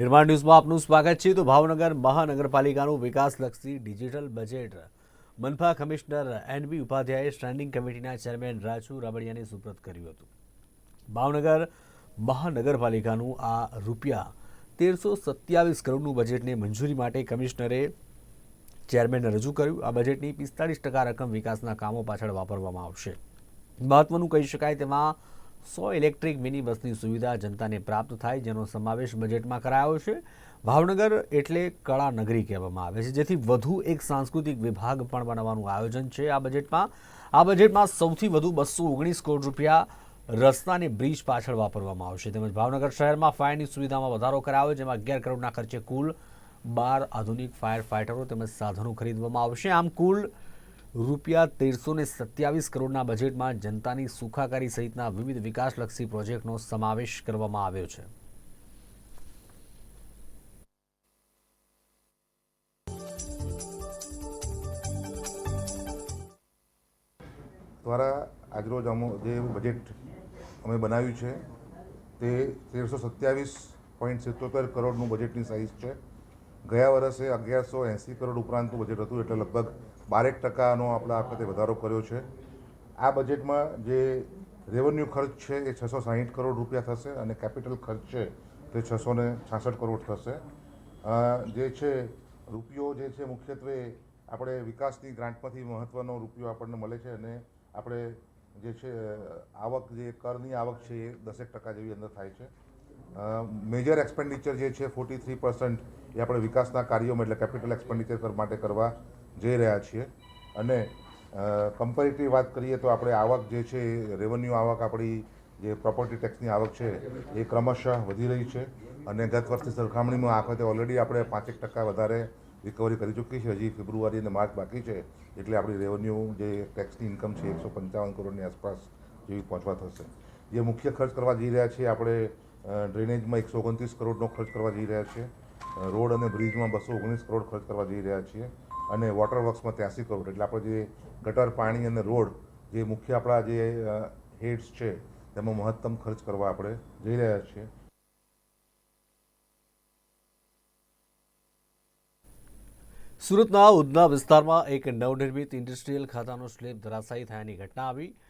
નિર્માણ ન્યૂઝમાં આપનું સ્વાગત છે. તો ભાવનગર મહાનગરપાલિકાનું વિકાસલક્ષી ડિજિટલ બજેટ. મનપા કમિશનર એન બી ઉપાધ્યાયે સ્ટેન્ડિંગ કમિટીના ચેરમેન રાજુ રાબડિયાને સુપ્રત કર્યું હતું. ભાવનગર મહાનગરપાલિકાનું આ રૂપિયા તેરસો સત્યાવીસ કરોડનું બજેટને મંજૂરી માટે કમિશનરે ચેરમેનને રજૂ કર્યું. આ બજેટની પિસ્તાળીસ ટકા રકમ વિકાસના કામો પાછળ વાપરવામાં આવશે. મહત્વનું કહી શકાય તેમાં સો ઇલેક્ટ્રિક મિની બસની સુવિધા જનતાને પ્રાપ્ત થાય જેનો સમાવેશ બજેટમાં કરાયો છે. ભાવનગર એટલે કળા નગરી કહેવામાં આવે છે, જેથી વધુ એક સાંસ્કૃતિક વિભાગ પણ બનાવવાનું આયોજન છે આ બજેટમાં. આ બજેટમાં સૌથી વધુ બસો ઓગણીસ કરોડ રૂપિયા રસ્તાને બ્રિજ પાછળ વાપરવામાં આવશે. તેમજ ભાવનગર શહેરમાં ફાયરની સુવિધામાં વધારો કરાયો જેમાં અગિયાર કરોડના ખર્ચે કુલ બાર આધુનિક ફાયર ફાઇટરો તેમજ સાધનો ખરીદવામાં આવશે. આમ કુલ રૂપિયા તેરસો ને સત્યાવીસ કરોડના બજેટમાં જનતાની સુખાકારી સહિતના વિવિધ વિકાસલક્ષી પ્રોજેક્ટનો સમાવેશ કરવામાં આવ્યો છે. દ્વારા આજરોજ અમો, જે બજેટ અમે બનાવ્યું છે, તે તેરસો સત્યાવીસ પોઈન્ટ સિત્તોતેર કરોડનું બજેટની સાઇઝ છે. ગયા વર્ષે અગિયારસો એંસી કરોડ ઉપરાંતનું બજેટ હતું એટલે લગભગ બારેક ટકાનો આપણે આ વખતે વધારો કર્યો છે. આ બજેટમાં જે રેવન્યુ ખર્ચ છે એ છસો સાહીઠ કરોડ રૂપિયા થશે અને કેપિટલ ખર્ચ છે તે છસો ને છાસઠ કરોડ થશે. જે છે, રૂપિયો જે છે મુખ્યત્વે આપણે વિકાસની ગ્રાન્ટમાંથી મહત્ત્વનો રૂપિયો આપણને મળે છે અને આપણે જે છે આવક જે, કરની આવક છે એ દસેક ટકા જેવી અંદર થાય છે. મેજર એક્સપેન્ડિચર જે છે ફોર્ટી થ્રી પર્સન્ટ એ આપણે વિકાસના કાર્યોમાં, એટલે કેપિટલ એક્સપેન્ડિચર માટે કરવા જઈ રહ્યા છીએ. અને કમ્પેરેટિવ વાત કરીએ તો આપણે આવક જે છે રેવન્યુ આવક આપણી જે પ્રોપર્ટી ટેક્સની આવક છે, એ ક્રમશઃ વધી રહી છે. અને ગત વર્ષની સરખામણીમાં આ વખતે ઓલરેડી આપણે પાંચેક ટકા વધારે રિકવરી કરી ચૂકી છે. હજી ફેબ્રુઆરી અને માર્ચ બાકી છે, એટલે આપણી રેવન્યુ જે ટેક્સની ઇન્કમ છે, એકસો પંચાવન કરોડની આસપાસ જેવી પહોંચવા થશે. જે મુખ્ય ખર્ચ કરવા જઈ રહ્યા છીએ આપણે ડ્રેનેજમાં એકસો ઓગણત્રીસ કરોડનો ખર્ચ કરવા જઈ રહ્યા છીએ. રોડ અને બ્રિજમાં બસો ઓગણીસ કરોડ ખર્ચ કરવા જઈ રહ્યા છીએ. અને વોટર વર્ક્સમાં ત્યાંસી કરોડ. એટલે આપણે જે ગટર, પાણી અને રોડ જે મુખ્ય આપણા જે હેડ્સ છે, તેમાં મહત્તમ ખર્ચ કરવા આપણે જઈ રહ્યા છીએ. સુરતના ઉધના વિસ્તારમાં એક નવનિર્મિત ઇન્ડસ્ટ્રીયલ ખાતાનો સ્લેબ ધરાશાયી થયાની ઘટના આવી.